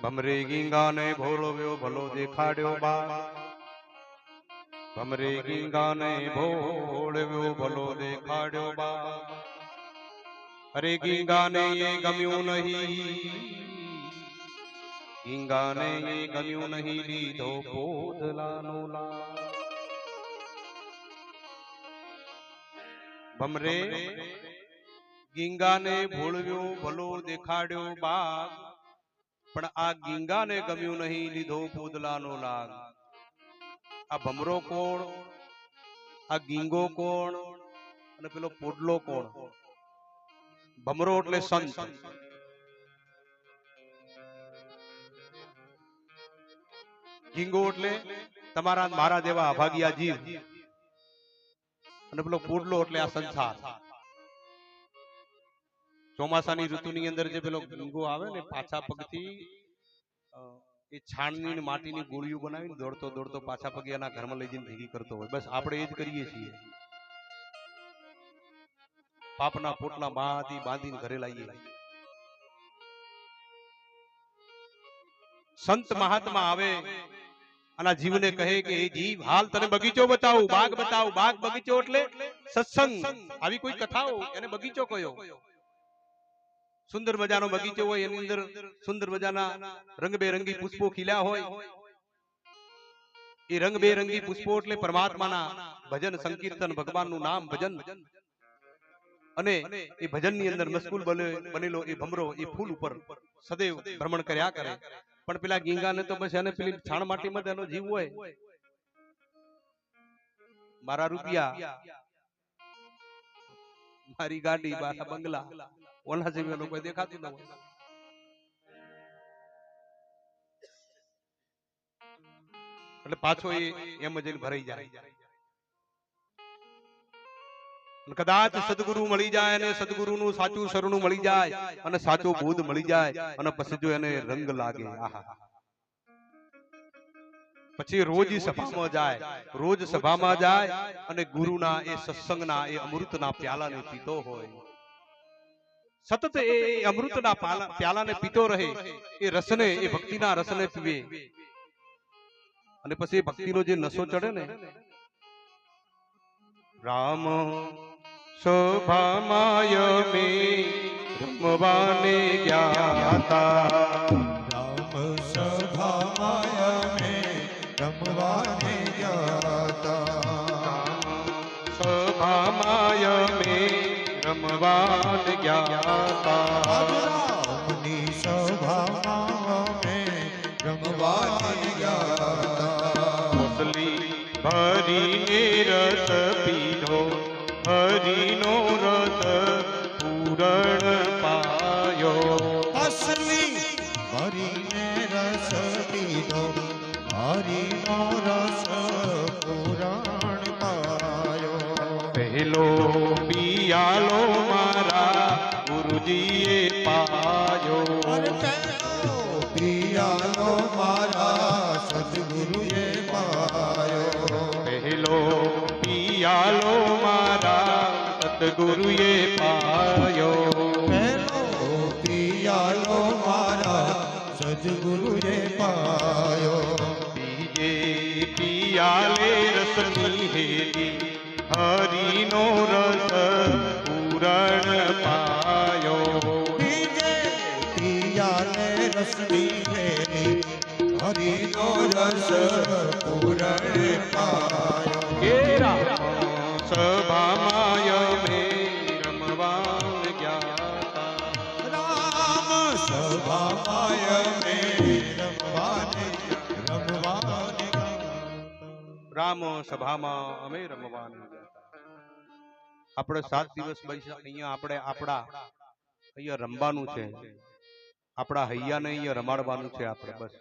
ભમરે ગીંગાને ભોળવ્યો ભલો દેખાડ્યો બા ભમરે ગીંગાને ભોળવ્યો ભલો દેખાડ્યો બા અરે ગીંગાને એ ગમ્યું નહીં. ગીંગાને એ ગમ્યું નહીં લીધો પોદલાનો લા ભમરે ગીંગાને ભોળવ્યો ભલો દેખાડ્યો બાગ પણ આ ગીંગાને ગમ્યું નહીં લીધો પૂદલાનો લાગ. આ ભમરો કોણ? આ ગીંગો કોણ? અને પેલો પોડલો કોણ? ભમરો એટલે સંત. ગીંગો એટલે તમારા મારા જેવા અભાગિયા જીવ. અને પેલો પોડલો એટલે આ સંસાર. ચોમાસાની ઋતુની અંદર જે પેલો ગીંગો આવે ને પાછા પગથી એ છાણની ને માટીની ગોળીઓ બનાવીને દોડતો દોડતો પાછા પગે એના ઘરમાં લઈ જઈને ભેગી કરતો હોય. બસ આપણે એ જ કરીએ છીએ. પાપના પોટલા બાંધી બાંધીને ઘરે લાવીએ. સંત મહાત્મા આવે અને જીવને કહે કે એ જીવ હાલ તને બગીચો બતાવું બાગ બતાવું બાગ બગીચો એટલે સત્સંગ. આવી કોઈ કથાઓ એને બગીચો કયો? સુંદર મજાનો બગીચો હોય એની અંદર સુંદર મજાના રંગબેરંગી પુષ્પો ખીલ્યા હોય. એ રંગબેરંગી પુષ્પો એટલે પરમાત્માના ભજન સંકીર્તન, ભગવાનનું નામ ભજન. અને એ ભજનની અંદર મસ્કુલ બનેલો એ ભમરો, એ ફૂલ ઉપર સદૈવ ભ્રમણ કર્યા કરે. પણ પેલા ગીંગાને તો બસ એને પેલી છાણ માટીમાં એનો જીવ હોય. મારા રૂપિયા, મારી ગાડી, મારા બંગલા. ઓલા જેવી લોકો દેખાતું ન હોય. એટલે પાછો એ એમ જ ભરાઈ જાય. કદાચ સદગુરુ મળી જાય અને સદગુરુનું સાચું શરણું મળી જાય અને સાચો બોધ મળી જાય અને પછી જો એને રંગ લાગે. આહા. પછી રોજ સભામાં જાય. રોજ સભામાં જાય અને ગુરુના એ સત્સંગના એ અમૃતના પ્યાલાને પીતો હોય. સતત એ અમૃતના પ્યાલાને પીતો રહે એ રસને એ ભક્તિના રસને પીવે. અને પછી ભક્તિનો જે નશો ચડે ને રામ શોભામાય મે રમવાને ગયા રામ રમવાને ગયા રામની સભામાં મે રમવાને ગયા મુસલી ભરીને રસ પીધો હરીનો રસ પૂરણ પાયો અસલી હરીને રસ પીધો હરીનો રસ પુરાણ પાયો પહેલો પિયાલો મારા ગુરુજીએ પાયો. પિયાલો મારા સદગુરુએ પાયો. પહેલો પિયાલો મારા સદગુરુએ પાયો. પહેલો પિયાલો મારા સદગુરુએ પાયો. બીજે પિયાલે રસની હેલી હરિનો રસ પૂરણ પાયો. બીજે પિયાલે રસની ફેરી હરિનો રસ પૂરણ પાયો. રામ સભામાય મે રમવાન ગયા રામ સભામાય મે રમવાને રમવાને રામ સભામાં અમે રમવાન આપણે સાત દિવસ બેસા અહીંયા આપણે આપણા અહીંયા રમવાનું છે. આપણા હૈયાને અહીંયા રમાડવાનું છે આપણે બસ.